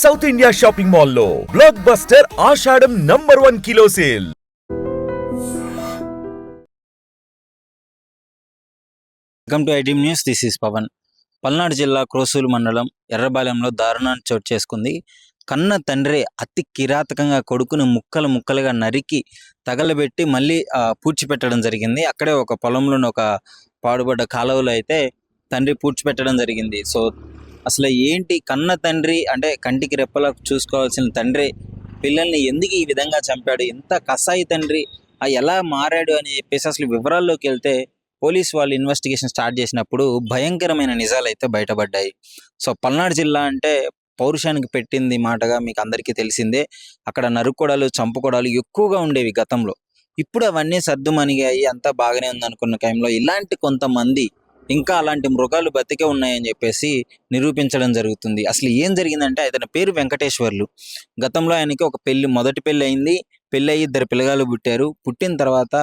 South India shopping మాల్లో blockbuster Ashadham number one kilo sale welcome to IT news this is Pawan Palnadu జిల్లా క్రోసూలు మండలం ఎర్రబాలెంలో దారుణాన్ని చోటు చేసుకుంది. కన్న తండ్రి అతి కిరాతకంగా కొడుకుని ముక్కలు ముక్కలుగా నరికి తగలబెట్టి మళ్ళీ పూడ్చిపెట్టడం జరిగింది. అక్కడే ఒక పొలంలోని ఒక పాడుబడ్డ కాలువలో అయితే తండ్రి పూడ్చిపెట్టడం జరిగింది. సో అసలు ఏంటి కన్న తండ్రి అంటే కంటికి రెప్పలా చూసుకోవాల్సిన తండ్రి? పిల్లల్ని ఎందుకు ఈ విధంగా చంపాడు? ఎంత కసాయి తండ్రి? ఆ ఎలా మారాడు అని చెప్పేసి అసలు వివరాల్లోకి వెళ్తే పోలీస్ వాళ్ళు ఇన్వెస్టిగేషన్ స్టార్ట్ చేసినప్పుడు భయంకరమైన నిజాలు అయితే బయటపడ్డాయి. సో పల్నాడు జిల్లా అంటే పౌరుషానికి పెట్టింది మాటగా మీకు అందరికీ తెలిసిందే. అక్కడ నరుక్కోడాలు చంపుకోడాలు ఎక్కువగా ఉండేవి గతంలో. ఇప్పుడు అవన్నీ సర్దుమణిగాయి అంతా బాగానే ఉంది అనుకున్న టైంలో ఇలాంటి కొంతమంది ఇంకా అలాంటి మృగాలు బతికే ఉన్నాయని చెప్పేసి నిరూపించడం జరుగుతుంది. అసలు ఏం జరిగిందంటే అతని పేరు వెంకటేశ్వర్లు. గతంలో ఆయనకి ఒక పెళ్ళి మొదటి పెళ్ళి అయింది. పెళ్ళి అయ్యి ఇద్దరు పిల్లగాలు పుట్టారు. పుట్టిన తర్వాత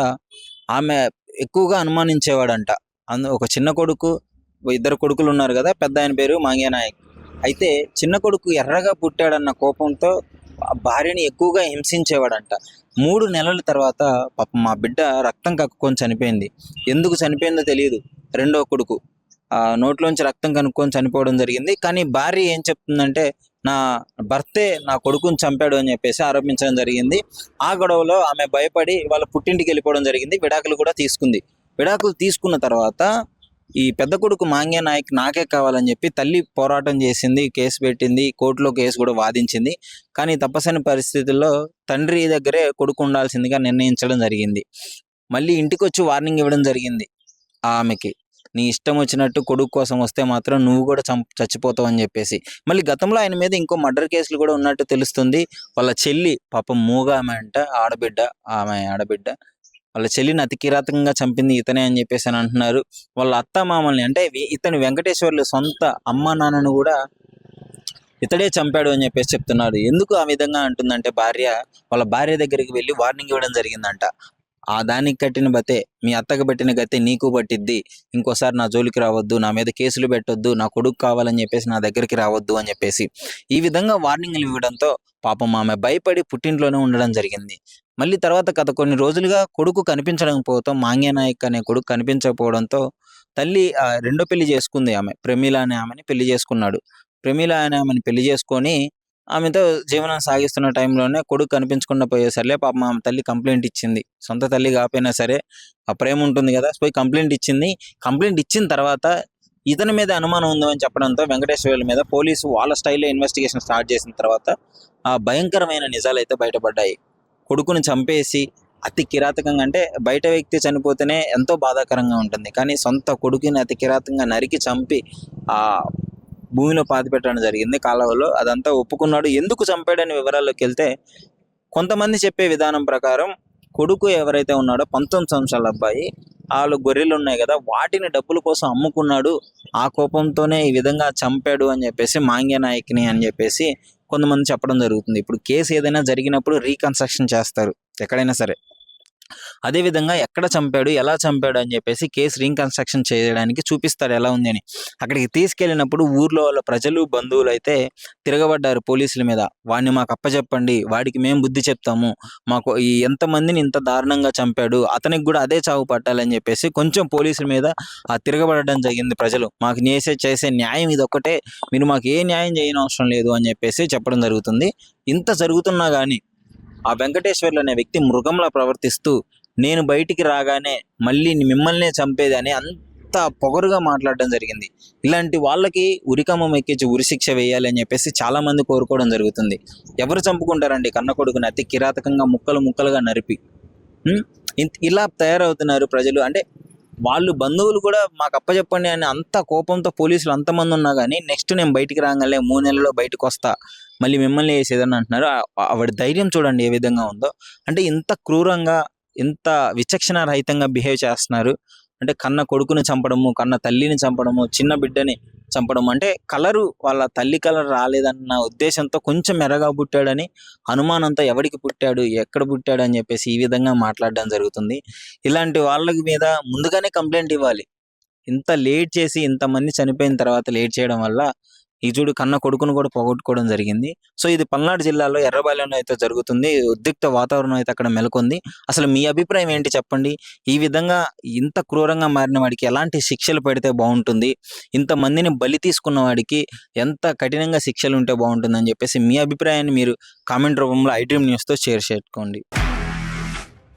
ఆమె ఎక్కువగా అనుమానించేవాడంట. అందు ఒక చిన్న కొడుకు ఇద్దరు కొడుకులు ఉన్నారు కదా పెద్ద ఆయన పేరు మాంగ్యానాయక్. అయితే చిన్న కొడుకు ఎర్రగా పుట్టాడన్న కోపంతో ఆ భార్యని ఎక్కువగా హింసించేవాడంట. మూడు నెలల తర్వాత పాప మా బిడ్డ రక్తం కక్కుకొని చనిపోయింది. ఎందుకు చనిపోయిందో తెలియదు. రెండో కొడుకు. ఆ నోట్లోంచి రక్తం కనుక్కొని చనిపోవడం జరిగింది. కానీ భార్య ఏం చెప్తుందంటే నా భర్తే నా కొడుకుని చంపాడు అని చెప్పేసి ఆరోపించడం జరిగింది. ఆ గొడవలో ఆమె భయపడి వాళ్ళ పుట్టింటికి వెళ్ళిపోవడం జరిగింది. విడాకులు కూడా తీసుకుంది. విడాకులు తీసుకున్న తర్వాత ఈ పెద్ద కొడుకు మాంగ్య నాయక్ నాకే కావాలని చెప్పి తల్లి పోరాటం చేసింది కేసు పెట్టింది కోర్టులో కేసు కూడా వాదించింది. కానీ తప్పసని పరిస్థితుల్లో తండ్రి దగ్గరే కొడుకు ఉండాల్సిందిగా నిర్ణయించడం జరిగింది. మళ్ళీ ఇంటికి వచ్చి వార్నింగ్ ఇవ్వడం జరిగింది ఆమెకి. నీ ఇష్టం వచ్చినట్టు కొడుకు కోసం వస్తే మాత్రం నువ్వు కూడా చంప చచ్చిపోతావు అని చెప్పేసి. మళ్ళీ గతంలో ఆయన మీద ఇంకో మర్డర్ కేసులు కూడా ఉన్నట్టు తెలుస్తుంది. వాళ్ళ చెల్లి పాపం మూగ ఆమె అంట ఆడబిడ్డ ఆమె ఆడబిడ్డ. వాళ్ళ చెల్లిని అతి కిరాతకంగా చంపింది ఇతనే అని చెప్పేసి అని అంటున్నారు. వాళ్ళ అత్త మామల్ని అంటే ఇతని వెంకటేశ్వర్లు సొంత అమ్మ నాన్నను కూడా ఇతడే చంపాడు అని చెప్పేసి చెప్తున్నారు ఎందుకు ఆ విధంగా అంటుందంటే భార్య వాళ్ళ భార్య దగ్గరికి వెళ్ళి వార్నింగ్ ఇవ్వడం జరిగిందంట. ఆ దానికి కట్టిన బతే మీ అత్తకు పెట్టిన గతే నీకు పట్టిద్ది. ఇంకోసారి నా జోలికి రావద్దు నా మీద కేసులు పెట్టొద్దు నా కొడుకు కావాలని చెప్పేసి నా దగ్గరికి రావద్దు అని చెప్పేసి. ఈ విధంగా వార్నింగ్లు ఇవ్వడంతో పాపం ఆమె భయపడి పుట్టింట్లోనే ఉండడం జరిగింది. మళ్ళీ తర్వాత గత కొన్ని రోజులుగా కొడుకు కనిపించకపోవడం మాంగ్యనాయక్ అనే కొడుకు కనిపించకపోవడంతో తల్లి ఆ, రెండో పెళ్ళి చేసుకుంది ఆమె. ప్రమీల అనే ఆమెని పెళ్ళి చేసుకున్నాడు. ప్రమీల అనే ఆమెని పెళ్ళి చేసుకొని ఆమెతో జీవనం సాగిస్తున్న టైంలోనే కొడుకు కనిపించకుండా పోయేసరిలే పాపం ఆమె తల్లి కంప్లైంట్ ఇచ్చింది. సొంత తల్లి కాకపోయినా సరే ఆ ప్రేమ ఉంటుంది కదా పోయి కంప్లైంట్ ఇచ్చింది. కంప్లైంట్ ఇచ్చిన తర్వాత ఇతని మీద అనుమానం ఉందని చెప్పడంతో వెంకటేశ్వర్ల మీద పోలీసు వాళ్ళ స్టైల్లో ఇన్వెస్టిగేషన్ స్టార్ట్ చేసిన తర్వాత ఆ భయంకరమైన నిజాలు అయితే బయటపడ్డాయి. కొడుకుని చంపేసి అతి కిరాతకంగా అంటే బయట వ్యక్తి చనిపోతేనే ఎంతో బాధాకరంగా ఉంటుంది. కానీ సొంత కొడుకుని అతి కిరాతకంగా నరికి చంపి ఆ భూమిలో పాతి పెట్టడం జరిగింది కాలువలో. అదంతా ఒప్పుకున్నాడు. ఎందుకు చంపాడని వివరాల్లోకి వెళ్తే కొంతమంది చెప్పే విధానం ప్రకారం కొడుకు ఎవరైతే ఉన్నాడో పంతొమ్మిది సంవత్సరాల అబ్బాయి వాళ్ళు గొర్రెలు ఉన్నాయి కదా వాటిని డబ్బుల కోసం అమ్ముకున్నాడు. ఆ కోపంతోనే ఈ విధంగా చంపాడు అని చెప్పేసి మాంగ్య నాయక్ని అని చెప్పేసి కొంతమంది చెప్పడం జరుగుతుంది. ఇప్పుడు కేసు ఏదైనా జరిగినప్పుడు రీకన్స్ట్రక్షన్ చేస్తారు ఎక్కడైనా సరే. అదేవిధంగా ఎక్కడ చంపాడు ఎలా చంపాడు అని చెప్పేసి కేసు రీకన్స్ట్రక్షన్ చేయడానికి చూపిస్తాడు ఎలా ఉంది అని. అక్కడికి తీసుకెళ్ళినప్పుడు ఊర్లో వాళ్ళ ప్రజలు బంధువులు అయితే తిరగబడ్డారు పోలీసుల మీద. వాడిని మాకు అప్పచెప్పండి వాడికి మేము బుద్ధి చెప్తాము. మాకు ఈ ఎంతమందిని ఇంత దారుణంగా చంపాడు అతనికి కూడా అదే చావు పట్టాలని చెప్పేసి కొంచెం పోలీసుల మీద ఆ తిరగబడడం జరిగింది ప్రజలు. మాకు చేసే చేసే న్యాయం ఇది ఒక్కటే మీరు మాకు ఏ న్యాయం చేయని అవసరం లేదు అని చెప్పేసి చెప్పడం జరుగుతుంది. ఇంత జరుగుతున్నా కానీ ఆ వెంకటేశ్వర్లు అనే వ్యక్తి మృగంలా ప్రవర్తిస్తూ నేను బయటికి రాగానే మళ్ళీ మిమ్మల్నే చంపేది అని అంత పొగరుగా మాట్లాడడం జరిగింది. ఇలాంటి వాళ్ళకి ఉరికమ్మం ఎక్కించి ఉరిశిక్ష వేయాలి అని చెప్పేసి చాలామంది కోరుకోవడం జరుగుతుంది. ఎవరు చంపుకుంటారండి? కన్న కొడుకుని అతి కిరాతకంగా ముక్కలు ముక్కలుగా నరిపి. ఇలా తయారవుతున్నారు ప్రజలు. అంటే వాళ్ళు బంధువులు కూడా మాకు అప్పచెప్పండి అని అంత కోపంతో పోలీసులు అంతమంది ఉన్నా కానీ నెక్స్ట్ నేను బయటికి రాగానే మూడు నెలల్లో బయటకు వస్తా. మళ్ళీ మిమ్మల్ని వేసేదని అంటున్నారు. ఆవిడ ధైర్యం చూడండి ఏ విధంగా ఉందో. అంటే ఇంత క్రూరంగా ఇంత విచక్షణ రహితంగా బిహేవ్ చేస్తున్నారు. అంటే కన్న కొడుకుని చంపడము కన్న తల్లిని చంపడము చిన్న బిడ్డని చంపడం. అంటే కలరు వాళ్ళ తల్లి కలర్ రాలేదన్న ఉద్దేశంతో కొంచెం ఎర్రగా పుట్టాడని అనుమానంతో ఎవడికి పుట్టాడు ఎక్కడ పుట్టాడు అని చెప్పేసి ఈ విధంగా మాట్లాడడం జరుగుతుంది. ఇలాంటి వాళ్ళ మీద ముందుగానే కంప్లైంట్ ఇవ్వాలి. ఇంత లేట్ చేసి ఇంతమంది చనిపోయిన తర్వాత లేట్ చేయడం వల్ల ఈ చూడు కన్న కొడుకును కూడా పోగొట్టుకోవడం జరిగింది. సో ఇది పల్నాడు జిల్లాలో ఎర్రబాలెంలో అయితే జరుగుతుంది. ఉద్రిక్త వాతావరణం అయితే అక్కడ నెలకొంది. అసలు మీ అభిప్రాయం ఏంటి చెప్పండి? ఈ విధంగా ఇంత క్రూరంగా మారిన వాడికి ఎలాంటి శిక్షలు పెడితే బాగుంటుంది? ఇంతమందిని బలి తీసుకున్న వాడికి ఎంత కఠినంగా శిక్షలు ఉంటే బాగుంటుందని చెప్పేసి మీ అభిప్రాయాన్ని మీరు కామెంట్ రూపంలో ఐడ్రీమ్ న్యూస్తో షేర్ చేసుకోండి.